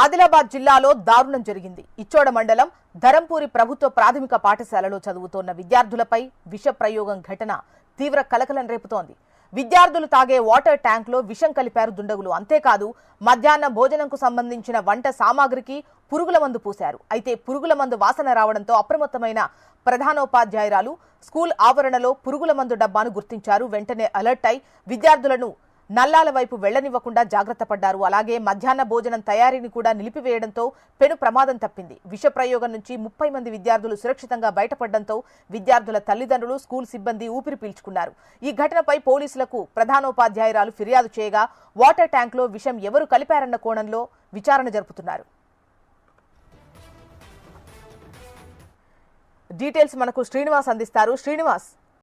ఆదిలాబాద్ జిల్లాలో దారుణం జరిగింది. ఇచ్చోడ మండలం ధరంపూరి ప్రభుత్వ ప్రాథమిక పాఠశాలలో చదువుతోన్న విద్యార్థులపై విష ప్రయోగం ఘటన తీవ్ర కలకలం రేపుతోంది. విద్యార్థులు తాగే వాటర్ ట్యాంక్లో విషం కలిపారు దుండగులు. అంతేకాదు మధ్యాహ్న భోజనంకు సంబంధించిన వంట సామాగ్రికి పురుగుల మందు పూశారు. అయితే పురుగుల మందు వాసన రావడంతో అప్రమత్తమైన ప్రధానోపాధ్యాయురాలు స్కూల్ ఆవరణలో పురుగుల మందు డబ్బాను గుర్తించారు. వెంటనే అలర్ట్ అయి విద్యార్థులను నల్లాల వైపు వెళ్ళనివ్వకుండా జాగ్రత్త పడ్డారు. అలాగే మధ్యాహ్న భోజనం తయారీని కూడా నిలిపివేయడంతో పెను ప్రమాదం తప్పింది. విష ప్రయోగం నుంచి ముప్పై మంది విద్యార్థులు సురక్షితంగా బయటపడడంతో విద్యార్థుల తల్లిదండ్రులు స్కూల్ సిబ్బంది ఊపిరి పీల్చుకున్నారు. ఈ ఘటనపై పోలీసులకు ప్రధానోపాధ్యాయురాలు ఫిర్యాదు చేయగా వాటర్ ట్యాంక్లో విషం ఎవరు కలిపారన్న కోణంలో విచారణ జరుపుతున్నారు. డీటెయిల్స్ మనకు శ్రీనివాస్ అందిస్తారు. శ్రీనివాస్.